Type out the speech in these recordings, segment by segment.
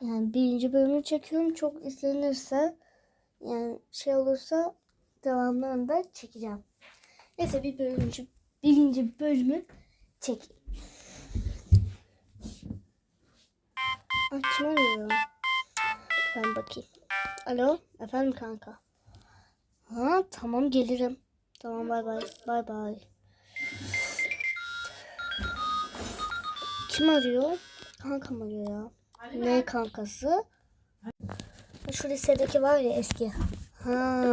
Yani birinci bölümü çekiyorum. Çok izlenirse yani şey olursa devamlarını da çekeceğim. Neyse bir bölümcü, birinci bölümü çek. Açma arıyorum. Ben bakayım. Alo efendim kanka. Ha tamam gelirim. Tamam bay bay. Bay bay. Kim arıyor? Kankam arıyor ya. Ne kankası? Şu lisedeki var ya eski. Ha.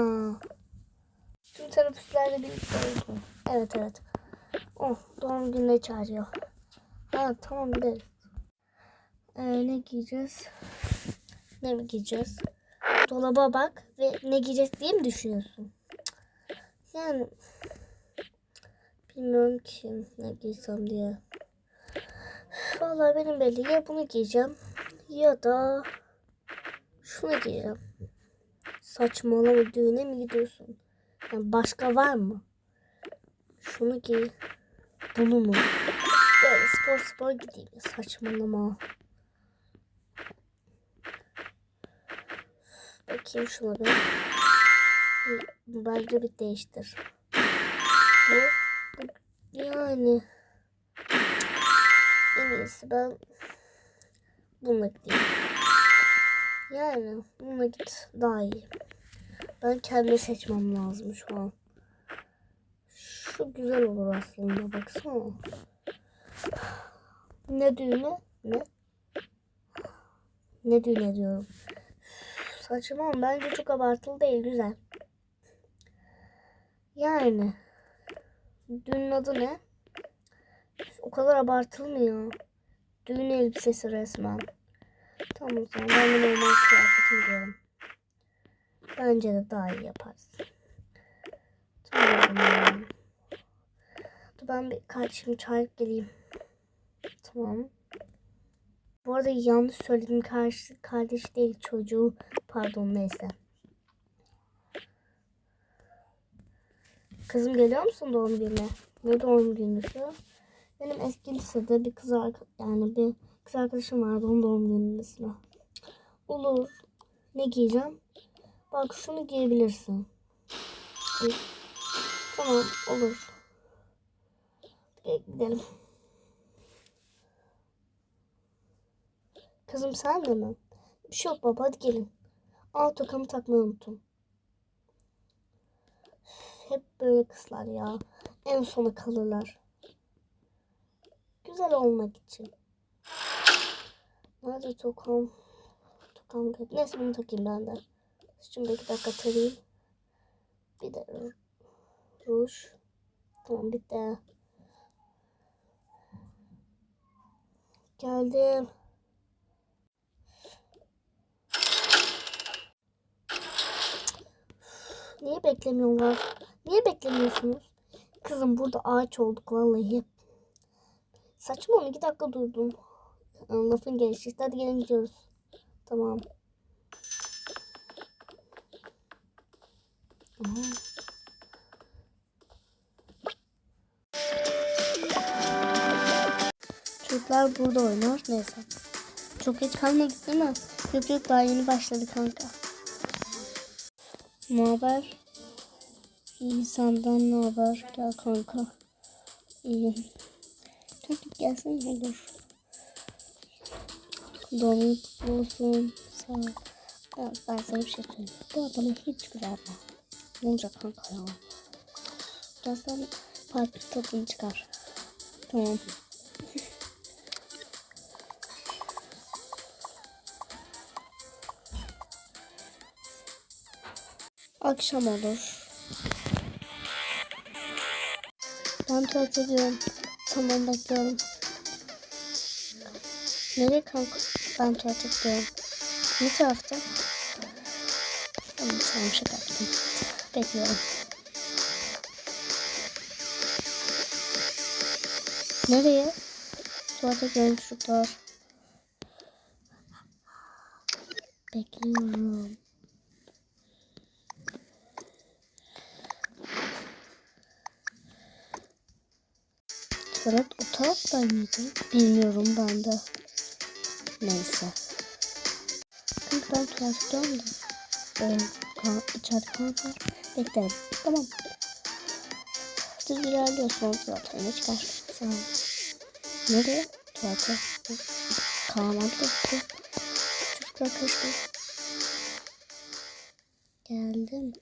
Tüm teneffüslerde birlikte oldu. Evet evet. Oh doğum gününe çağırıyor. Ha tamam gideriz. Ee, ne giyeceğiz? Ne mi giyeceğiz? Dolaba bak ve ne giyeceğiz diye mi düşünüyorsun? Yani bilmiyorum ki ne giysem diye. Vallahi benim belli ya bunu giyeceğim ya da şunu giyeceğim. Saçmalama düğüne mi gidiyorsun? Yani başka var mı? Şunu giy. Bunu mu? Böyle spor spor gideyim. Saçmalama. Bakayım şuna bir. Bence bir değiştir. Bu yani en iyisi ben bununla gideyim. Yani bununla git daha iyi. Ben kendi seçmem lazım şu an. Şu güzel olur aslında baksana. Ne düğüne? Ne? Ne düğüne diyorum. Saçma ama bence çok abartılı değil güzel. Yani düğünün adı ne? O kadar abartılmıyor. Düğün elbisesi resmen. Tamam o zaman ben de normal kıyafetimi giyiyorum. Bence de daha iyi yaparız. Tamam o zaman. Dur ben bir kardeşimi çağırıp geleyim. Tamam. Bu arada yanlış söyledim. Karşı, kardeş değil çocuğu. Pardon neyse. Kızım geliyor musun doğum gününe? Ne doğum günüsü? Benim eski lisede bir kız arka- yani bir kız arkadaşım vardı onun doğum günüsüne. Olur. Ne giyeceğim? Bak şunu giyebilirsin. Tamam olur. Gidelim. Kızım sen de mi? Bir şey yok baba hadi gelin. Aa tokamı takmayı unuttum. Hep böyle kızlar ya. En sona kalırlar. Güzel olmak için. Nerede tokam? Tokam kayıp. Neyse bunu takayım ben de. Şimdi iki dakika tarayayım. Bir de ru- ruj. Tamam bitti. Geldim. Niye beklemiyorlar? Niye beklemiyorsunuz? Kızım burada ağaç olduk vallahi. Saçma mı? İki dakika durdum. Lafın gelişi. işte. Hadi gelin gidiyoruz. Tamam. Aha. Çocuklar burada oynar. Neyse. Çok geç kalmadık değil mi? Yok yok daha yeni başladı kanka. Ne haber? İyi senden ne haber? Gel kanka. İyi. Kanka gelsene olur. Doğum kutlu olsun. Sağ. Ya, ben sana bir şey söyleyeyim. Bu adamı hiç güvenme. Ne olacak kanka ya? Birazdan farklı tadını çıkar. Tamam. Akşam olur. Ben tuvalete gidiyorum. Tamam bekliyorum. Nereye kanka? Ben tuvalete gidiyorum. Ne tarafta? Tamam tamam şaka yaptım. Bekliyorum. Nereye? Tuvalete gidiyorum çocuklar. Bekliyorum. Tuvalet o tarafta mıydı? Bilmiyorum ben de. Neyse. Tuvalet gidiyorum da. Ee, kan, içeride. Beklerim. Tamam. Siz ilerliyorsunuz zaten. Ne çıkar? Sağ. Nereye? Tuvalete. De gitti. Çocuklar. Geldim.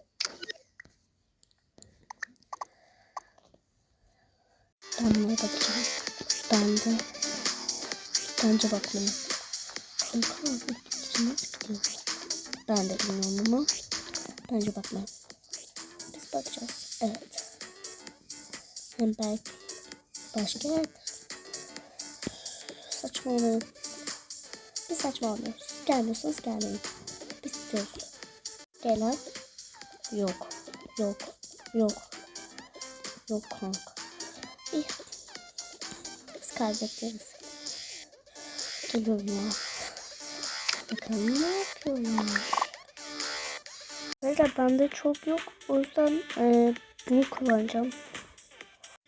Buna bakacağım. Ben de bence Ben de bilmiyorum ama bence bakmayın. Biz bakacağız. Evet. Hem belki başka yer. Saçmalamayın. Biz saçmalamıyoruz. Gelmiyorsanız gelmeyin. Biz gidiyoruz. Gelen yok. Yok. Yok. Yok kanka. İyi. Biz kaybederiz. Geliyorum ya. Bakalım ne yapıyorlar. Arkadaşlar bende çok yok. O yüzden e, bunu kullanacağım.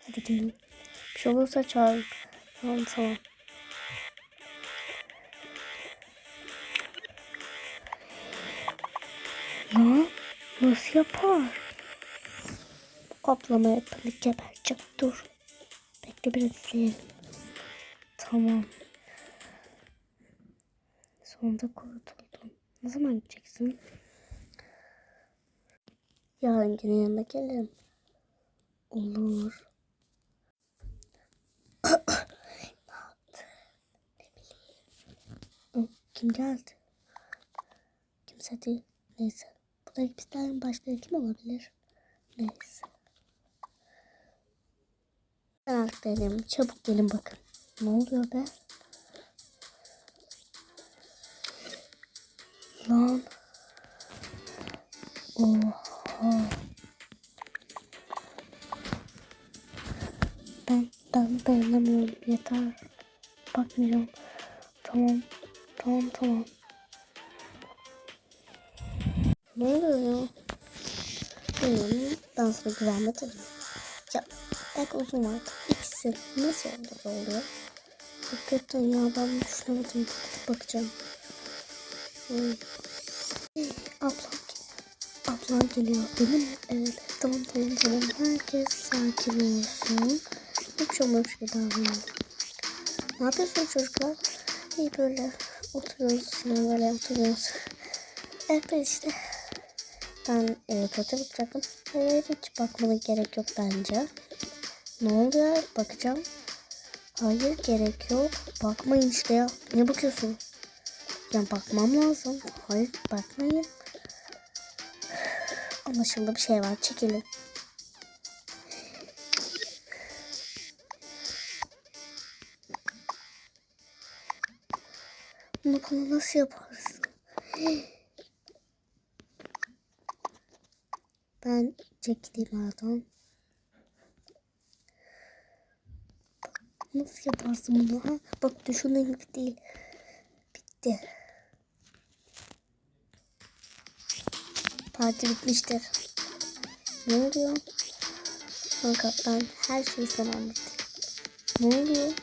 Hadi gelin. Bir şey olursa çağırın. Tamam tamam. Ya nasıl yapar? Kaplama yapılıp gebercek. Dur. Bekle biraz izleyelim. Tamam. Sonunda kurtuldum. Ne zaman gideceksin? Yarın yine yanına gelirim. Olur. ne yaptı? Ne bileyim. Kim geldi? Kimse değil. Neyse. Buradaki bizden başka kim olabilir? Neyse. Ben artık. Çabuk gelin bakın. Ne oluyor be? Lan. Oha. Ben, ben dayanamıyorum. Yeter. Bakmayacağım. Tamam. Tamam tamam. Ne oluyor ya? Bilmiyorum. Ben sana güvenmedim. Ya belki uzun vardı. İkisi nasıl oldu oluyor? Hakikaten ya ben düşünemedim. Bakacağım. Hmm. Ablam, ablam geliyor. Benim mi? Evet. Tamam tamam tamam. Herkes sakin olsun. Hiç olmamış bir davranın. Ne yapıyorsunuz çocuklar? İyi böyle oturuyoruz. Böyle oturuyoruz. Evet işte. Ben e, kötü bakacaktım. Hayır hiç bakmana gerek yok bence. Ne oluyor? Bakacağım. Hayır gerek yok. Bakmayın işte ya. Ne bakıyorsun? Ya bakmam lazım. Hayır bakmayın. Anlaşıldı bir şey var. Çekilin. Bunu nasıl yaparsın? Ben çekileyim aradan. Nasıl yaparsın bunu ha? Bak düşündüğüm gibi değil. Bitti. Parti bitmiştir. Ne oluyor? Kanka ben her şeyi sana anlatayım. Ne oluyor?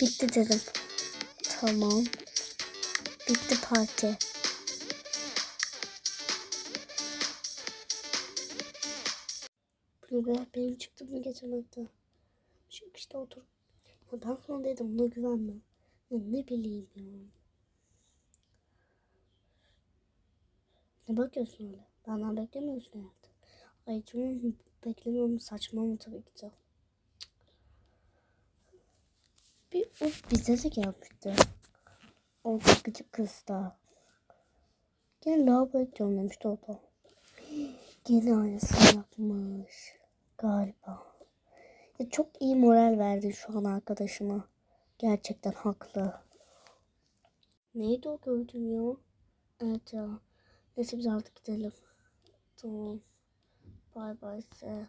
Bitti dedim. Tamam. Bitti parti. Buraya benim çıktığımı getirmekte. Çık işte otur. Ya ben sana dedim buna güvenme. Ya ne bileyim ya. Ne bakıyorsun öyle? Benden beklemiyorsun hayatım. Ay canım beklemiyorum saçmalama tabii ki de. Bir o bize de gelmişti. O gıcık kız da. Gel lavaboya gidiyorum demişti o da. Gene aynısını yapmış. Galiba. Ya çok iyi moral verdi şu an arkadaşıma. Gerçekten haklı. Neydi o gördüğüm ya? Evet ya. Neyse biz artık gidelim. Tamam. Bay bay size.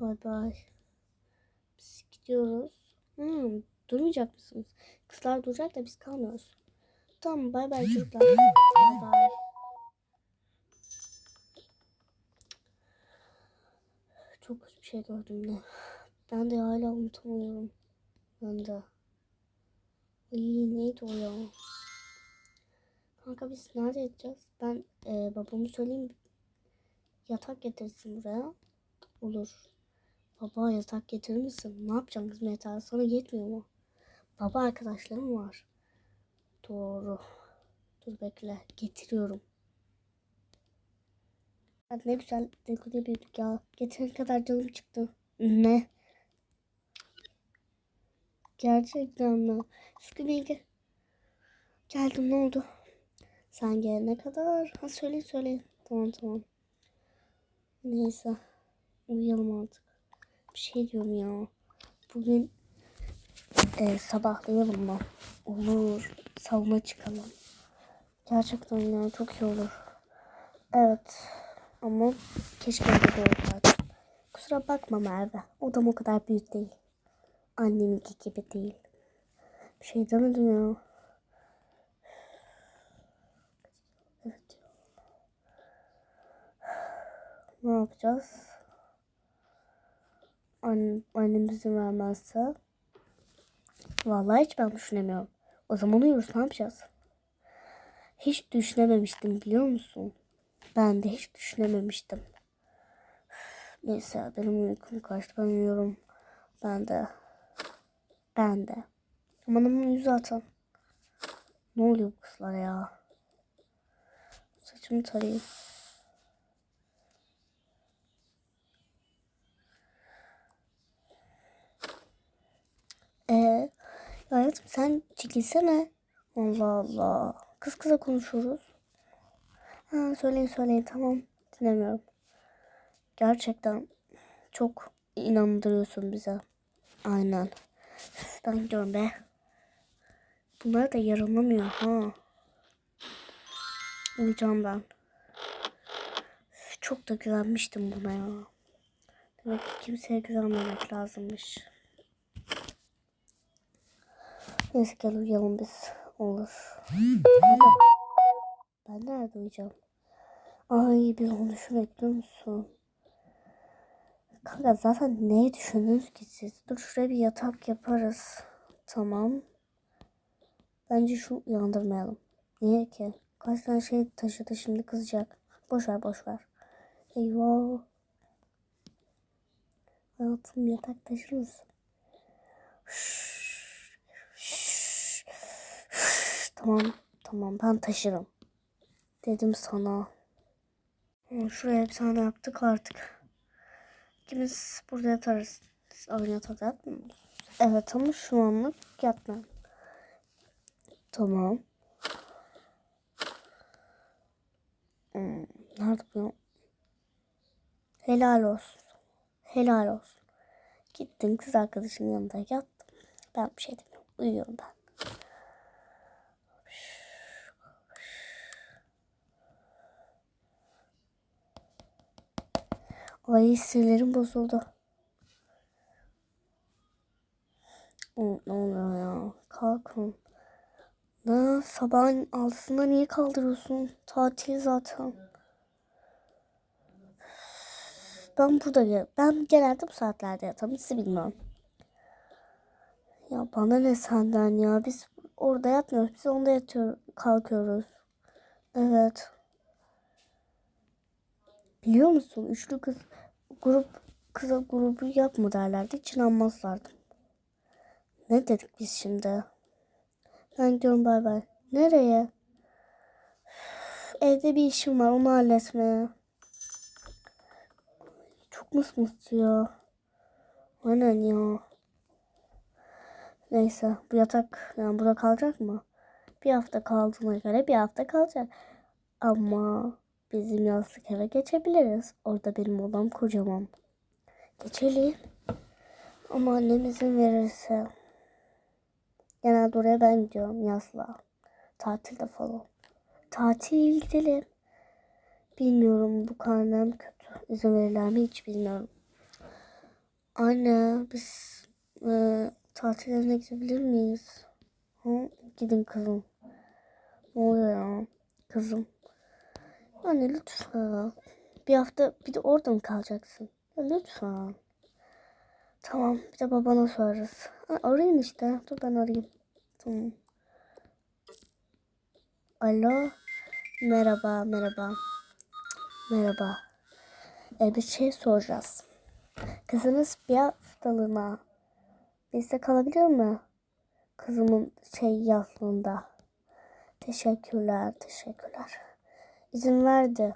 Bay bay. Biz gidiyoruz. Hmm, durmayacak mısınız? Kızlar duracak da biz kalmıyoruz. Tamam bay bay çocuklar. Bay bay. Çok kötü bir şey gördüm de. Ben de hala unutamıyorum. Ben de. İyi neydi o ya? Kanka biz nerede yatacağız? Ben e, babamı söyleyeyim. Yatak getirsin buraya. Olur. Baba yatak getirir misin? Ne yapacaksın kızım yatağı? Sana yetmiyor mu? Baba arkadaşlarım var. Doğru. Dur bekle. Getiriyorum. Ne güzel dekore büyüdük ya. Geçen kadar canım çıktı. Ne? Gerçekten mi? Sıkı. Geldim ne oldu? Sen gelene kadar. Ha söyleyin söyleyin. Tamam tamam. Neyse. Uyuyalım artık. Bir şey diyorum ya. Bugün e, sabahlayalım mı? Olur. Salona çıkalım. Gerçekten ya çok iyi olur. Evet. Ama keşke de olsaydı. Kusura bakma Merve. Odam o kadar büyük değil. Anneminki gibi değil. Bir şey demedim ya. Ne yapacağız? Annem, annem izin vermezse. Vallahi hiç ben düşünemiyorum. O zaman uyuruz ne yapacağız? Hiç düşünememiştim biliyor musun? Ben de hiç düşünememiştim. Neyse benim uykum kaçtı. Ben uyuyorum. Ben de. Ben de. Aman aman uyu zaten. Ne oluyor bu kızlara ya? Saçımı tarayayım. Ee, hayatım sen çekilsene. Allah Allah. Kız kıza konuşuyoruz. Ha, söyleyin söyleyin tamam. Dinlemiyorum. Gerçekten çok inandırıyorsun bize. Aynen. Ben gidiyorum be. Bunlar da yaranamıyor ha. Uyuyacağım ben. Çok da güvenmiştim buna ya. Demek ki kimseye güvenmemek lazımmış. Neyse gel uyuyalım biz. Olur. Kanka, ben nerede uyuyacağım? Ay biz onu düşünmek biliyor musun? Kanka zaten neyi düşündünüz ki siz? Dur şuraya bir yatak yaparız. Tamam. Bence şu uyandırmayalım. Niye ki? Kaç tane şey taşıdı şimdi kızacak. Boş ver boş ver. Eyvah. Hayatım yatak taşır mısın? Şşş, şşş, şşş. Tamam tamam ben taşırım. Dedim sana. Şuraya bir tane yaptık artık. İkimiz burada yatarız. Siz yatmıyor musunuz? Evet ama şu anlık yatmam. Tamam. Hmm, nerede bu? Helal olsun. Helal olsun. Gittin kız arkadaşının yanında yattın. Ben bir şey demiyorum. Uyuyorum ben. Ay sinirlerim bozuldu. Ne oluyor ya? Kalkın. Ne? Sabahın altısında niye kaldırıyorsun? Tatil zaten. Ben burada ben genelde bu saatlerde yatarım. Sizi bilmiyorum. Ya bana ne senden ya? Biz orada yatmıyoruz. Biz onda yatıyoruz, kalkıyoruz. Evet. Biliyor musun? Üçlü kız grup kıza grubu yapma derlerdi. Hiç inanmazlardı. Ne dedik biz şimdi? Ben gidiyorum bay bay. Nereye? Evde bir işim var onu halletmeye. Çok mısmıs ya. Aynen ya. Neyse bu yatak yani burada kalacak mı? Bir hafta kaldığına göre bir hafta kalacak. Ama bizim yazlık eve geçebiliriz. Orada benim odam kocaman. Geçelim. Ama annem izin verirse. Genelde oraya ben gidiyorum yazlığa. Tatilde falan. Tatil gidelim. Bilmiyorum bu karnem kötü. İzin verirler mi hiç bilmiyorum. Anne biz e, tatil evine gidebilir miyiz? Hı? Gidin kızım. Ne oluyor ya? Kızım. Anne lütfen. Bir hafta bir de orada mı kalacaksın? Lütfen. Tamam bir de babana sorarız. Ha, arayın işte. Dur ben arayayım. Tamam. Alo. Merhaba, merhaba. Merhaba. E, bir şey soracağız. Kızınız bir haftalığına bizde kalabilir mi? Kızımın şey yazlığında. Teşekkürler, teşekkürler. İzin verdi.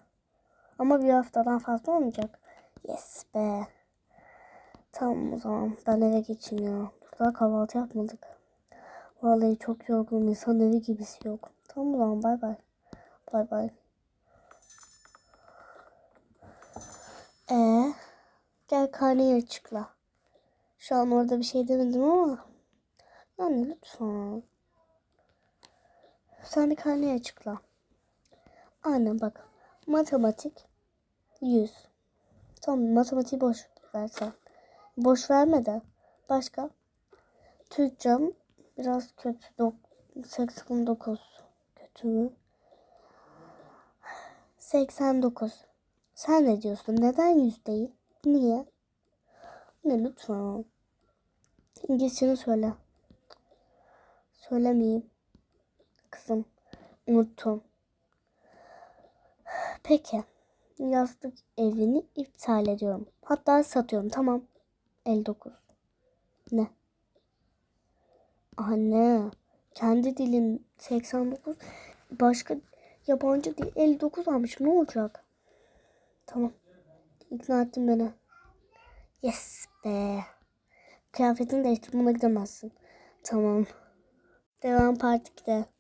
Ama bir haftadan fazla olmayacak. Yes be. Tamam o zaman ben eve geçeyim ya. Daha kahvaltı yapmadık. Vallahi çok yorgunum. İnsan evi gibisi yok. Tamam o zaman bay bay. Bay bay. Ee, gel karneyi açıkla. Şu an orada bir şey demedim ama. Yani lütfen. Sen bir karneyi açıkla. Aynen bak. Matematik 100. Tamam matematiği boş versen. Boş verme de. Başka? Türkçem biraz kötü. Dok- 89. Kötü mü? 89. Sen ne diyorsun? Neden 100 değil? Niye? Ne lütfen. İngilizceni söyle. Söylemeyeyim. Kızım. Unuttum. Peki. Yastık evini iptal ediyorum. Hatta satıyorum. Tamam. 59. Ne? Anne. Kendi dilin 89. Başka yabancı dil 59 almış. Ne olacak? Tamam. İkna ettin beni. Yes be. Kıyafetini değiştir. Buna gidemezsin. Tamam. Devam part 2'de.